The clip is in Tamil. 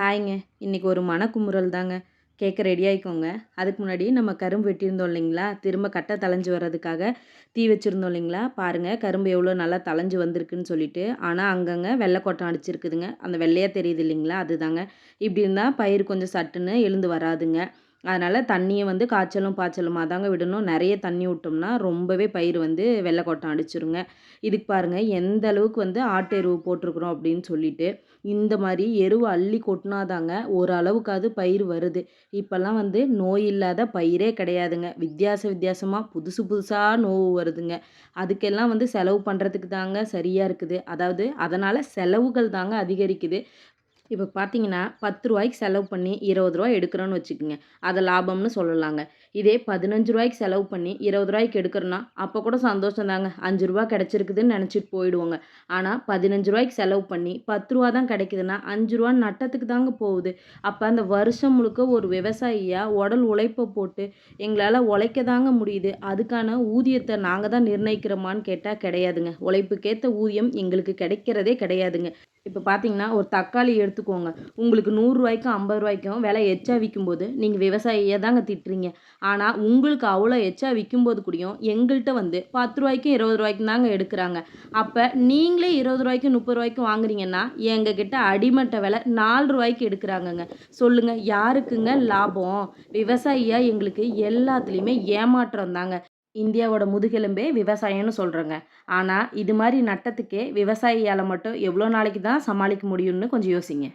ஹாய்ங்க. இன்றைக்கி ஒரு மனக்குமுறல் தாங்க. கேட்க ரெடி ஆகிக்கோங்க அதுக்கு முன்னாடி நம்ம கரும்பு வெட்டியிருந்தோம் இல்லைங்களா? திரும்ப கட்டை தலைஞ்சு வர்றதுக்காக தீ வச்சுருந்தோம் இல்லைங்களா? பாருங்கள் கரும்பு எவ்வளோ நல்லா தலைஞ்சு வந்திருக்குன்னு சொல்லிட்டு. ஆனால் அங்கங்கே வெள்ளை கொட்டம் அடிச்சிருக்குதுங்க. அந்த வெள்ளையாக தெரியுது இல்லைங்களா? அதுதாங்க. இப்படி இருந்தால் பயிர் கொஞ்சம் சட்டுன்னு எழுந்து வராதுங்க. அதனால் தண்ணியை வந்து காய்ச்சலும் பாய்ச்சலுமாக தாங்க விடணும். நிறைய தண்ணி விட்டோம்னா ரொம்பவே பயிர் வந்து வெள்ளை கொட்டம் அடிச்சிருங்க. இதுக்கு பாருங்கள் எந்த அளவுக்கு வந்து ஆட்டு எருவு போட்டிருக்குறோம் அப்படின்னு சொல்லிட்டு இந்த மாதிரி எருவு அள்ளி கொட்டினாதாங்க ஓரளவுக்காவது பயிர் வருது. இப்போல்லாம் வந்து நோய் இல்லாத பயிரே கிடையாதுங்க. வித்தியாச வித்தியாசமாக புதுசு புதுசாக நோவு வருதுங்க. அதுக்கெல்லாம் வந்து செலவு பண்ணுறதுக்கு தாங்க சரியாக இருக்குது. அதாவது அதனால் செலவுகள் தாங்க அதிகரிக்குது. இப்போ பார்த்தீங்கன்னா பத்து ரூபாய்க்கு செலவு பண்ணி இருபது ரூபா எடுக்கிறோன்னு வச்சுக்கோங்க. அதை லாபம்னு சொல்லலாங்க. இதே பதினஞ்சு ரூபாய்க்கு செலவு பண்ணி இருபது ரூபாய்க்கு எடுக்கிறோன்னா அப்போ கூட சந்தோஷம் தாங்க. அஞ்சு ரூபா கிடச்சிருக்குதுன்னு நினச்சிட்டு போயிடுவோங்க. ஆனால் பதினஞ்சு ரூபாய்க்கு செலவு பண்ணி பத்து ரூபா தான் கிடைக்குதுன்னா அஞ்சு ரூபா நட்டத்துக்கு தாங்க போகுது. அப்போ அந்த வருஷம் முழுக்க ஒரு விவசாயியாக உடல் உழைப்பை போட்டு எங்களால் உழைக்க தாங்க முடியுது. அதுக்கான ஊதியத்தை நாங்கள் தான் நிர்ணயிக்கிறோமான்னு கேட்டால் கிடையாதுங்க. உழைப்புக்கேற்ற ஊதியம் எங்களுக்கு கிடைக்கிறதே கிடையாதுங்க. இப்போ பார்த்தீங்கன்னா ஒரு தக்காளி எடுத்துக்கோங்க. உங்களுக்கு நூறுரூவாய்க்கும் ஐம்பது ரூபாய்க்கும் விலை எச்சா விற்கும்போது நீங்கள் விவசாயியை தாங்க திட்டுறீங்க. ஆனால் உங்களுக்கு அவ்வளோ எச்சா விற்கும்போது கூடயும் எங்கள்கிட்ட வந்து பத்து ரூபாய்க்கும் இருபது ரூபாய்க்கும் தாங்க எடுக்கிறாங்க. அப்போ நீங்களே இருபது ரூபாய்க்கும் முப்பது ரூபாய்க்கும் வாங்குறீங்கன்னா எங்ககிட்ட அடிமட்ட விலை நாலு ரூபாய்க்கு எடுக்கிறாங்கங்க. சொல்லுங்கள் யாருக்குங்க லாபம்? விவசாயியாக எங்களுக்கு எல்லாத்துலேயுமே ஏமாற்றம் தாங்க. இந்தியாவோட முதுகெலும்பே விவசாயம்னு சொல்கிறேங்க ஆனால் இது மாதிரி நட்டத்துக்கே விவசாயியால் மட்டும் எவ்வளோ நாளைக்கு தான் சமாளிக்க முடியும்னு கொஞ்சம் யோசிங்க.